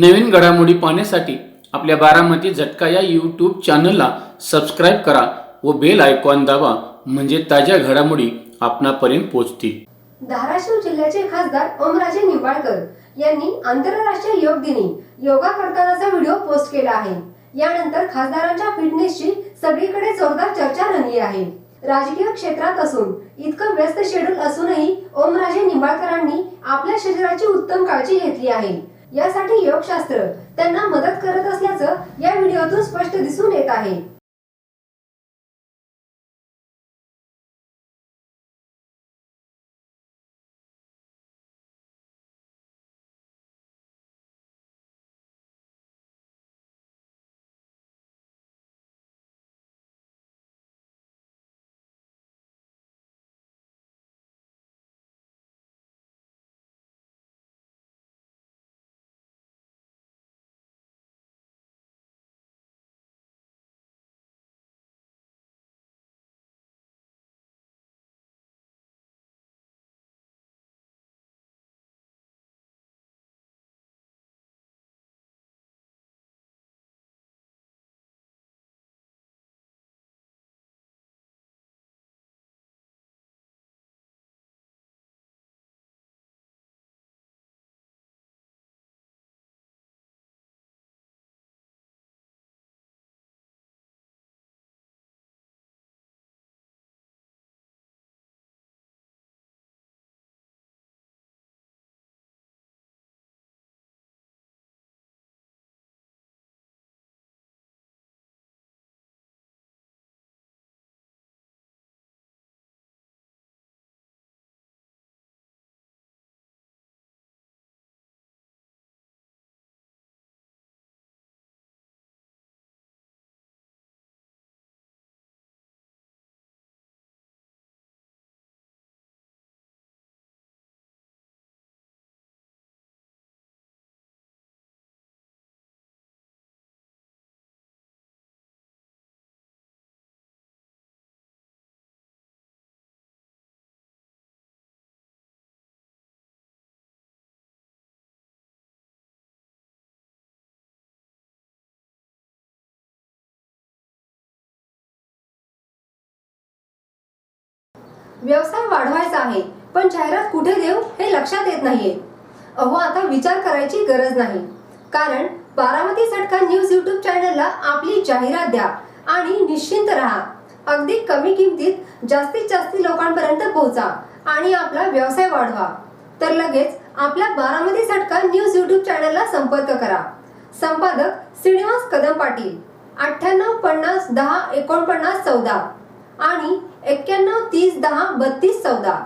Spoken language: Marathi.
नवीन घडामोडी पाहण्यासाठी आपल्या बारामती झटका या यूट्यूब चॅनलला सबस्क्राईब करा व बेल आयकॉन दाबा म्हणजे ताज्या घडामोडी आपणापर्यंत पोहोचतील. धाराशिव जिल्ह्याचे खासदार ओमराजे निंबाळकर यांनी आंतरराष्ट्रीय योग दिनी योगा करतानाचा व्हिडिओ पोस्ट केला आहे. यानंतर खासदारांच्या फिटनेसची सगळीकडे जोरदार चर्चा रंगली आहे. राजकीय क्षेत्रात असून इतकं व्यस्त शेड्यूल असूनही ओमराजे निंबाळकरांनी आपल्या शरीराची उत्तम काळजी घेतली आहे. यासाठी योगशास्त्र त्यांना मदत करत असल्याचं या व्हिडिओतून स्पष्ट दिसून येत आहे. व्यवसाय वाढवायचा आहे पण जाहिरात कुठे देऊ हे लक्षात येत नाहीये. अहो आता विचार करायची गरज नाही. कारण बारामती सटका न्यूज युट्यूब चॅनलला आपली जाहिरात द्या आणि निश्चिंत राहा. अगदी कमी किमतीत जास्तीत जास्त लोकांपर्यंत पोहोचा आणि आपला व्यवसाय वाढवा. तर लगेच आपल्या बारामती सटका न्यूज युट्यूब चॅनलला संपर्क करा. संपादक श्रीनिवास कदम पाटील. अठ्ठ्याण्णव पन्नास दहा एकोणपन्नास चौदा. आणि एक्क्याण्णव तीस दहा बत्तीस चौदा.